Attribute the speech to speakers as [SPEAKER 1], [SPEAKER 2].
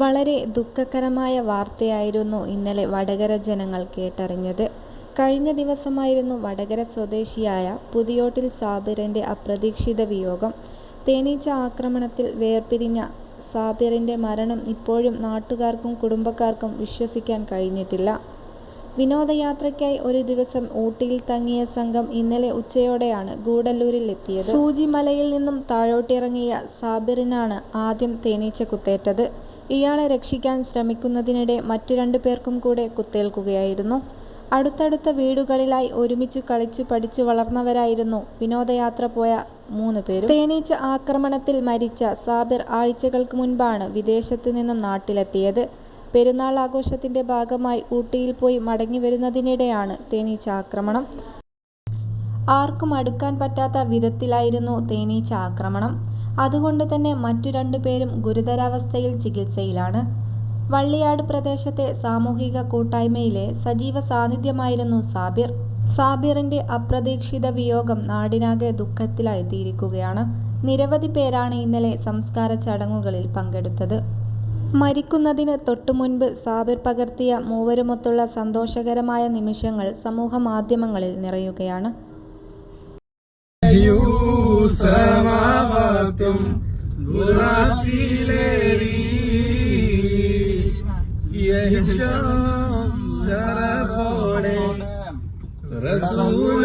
[SPEAKER 1] വളരെ ദുഃഖകരമായ വാർത്തയായിരുന്നു ഇന്നലെ വടകര ജനങ്ങൾ കേട്ടറിഞ്ഞത്. കഴിഞ്ഞ ദിവസമായിരുന്നു വടകര സ്വദേശിയായ പുതിയോട്ടിൽ സാബിറിന്റെ അപ്രതീക്ഷിത വിയോഗം. തേനീച്ച ആക്രമണത്തിൽ വേർപിരിഞ്ഞ സാബിറിന്റെ മരണം ഇപ്പോഴും നാട്ടുകാർക്കും കുടുംബക്കാർക്കും വിശ്വസിക്കാൻ കഴിഞ്ഞിട്ടില്ല. വിനോദയാത്രയ്ക്കായി ഒരു ദിവസം ഊട്ടിയിൽ തങ്ങിയ സംഘം ഇന്നലെ ഉച്ചയോടെയാണ് ഗൂഡല്ലൂരിൽ എത്തിയത്. സൂചിമലയിൽ നിന്നും താഴോട്ടിറങ്ങിയ സാബിറിനാണ് ആദ്യം തേനീച്ച കുത്തേറ്റത്. ഇയാളെ രക്ഷിക്കാൻ ശ്രമിക്കുന്നതിനിടെ മറ്റു രണ്ടു പേർക്കും കൂടെ കുത്തേൽക്കുകയായിരുന്നു. അടുത്തടുത്ത വീടുകളിലായി ഒരുമിച്ച് കളിച്ചു പഠിച്ചു വളർന്നവരായിരുന്നു വിനോദയാത്ര പോയ മൂന്നു പേരും. തേനീച്ച ആക്രമണത്തിൽ മരിച്ച സാബിർ ആഴ്ചകൾക്ക് മുൻപാണ് വിദേശത്തു നിന്നും നാട്ടിലെത്തിയത്. പെരുന്നാൾ ആഘോഷത്തിന്റെ ഭാഗമായി ഊട്ടിയിൽ പോയി മടങ്ങി മടങ്ങിവരുന്നതിനിടെയാണ് തേനീച്ച ആക്രമണം. ആർക്കും അടുക്കാൻ പറ്റാത്ത വിധത്തിലായിരുന്നു തേനീച്ച ആക്രമണം. അതുകൊണ്ട് തന്നെ മറ്റു രണ്ടുപേരും ഗുരുതരാവസ്ഥയിൽ ചികിത്സയിലാണ്. വള്ളിയാട് പ്രദേശത്തെ സാമൂഹിക കൂട്ടായ്മയിലെ സജീവ സാന്നിധ്യമായിരുന്നു സാബിർ. സാബിറിന്റെ അപ്രതീക്ഷിത വിയോഗം നാടിനാകെ ദുഃഖത്തിലായിത്തീരിക്കുകയാണ് നിരവധി പേരാണ് ഇന്നലെ സംസ്കാര ചടങ്ങുകളിൽ പങ്കെടുത്തത്. മരിക്കുന്നതിന് തൊട്ടുമുൻപ് സാബിർ പകർത്തിയ മൂവരുമൊത്തുള്ള സന്തോഷകരമായ നിമിഷങ്ങൾ സമൂഹ മാധ്യമങ്ങളിൽ നിറയുകയാണ്.
[SPEAKER 2] ये जाम जरा फोड़े रसूल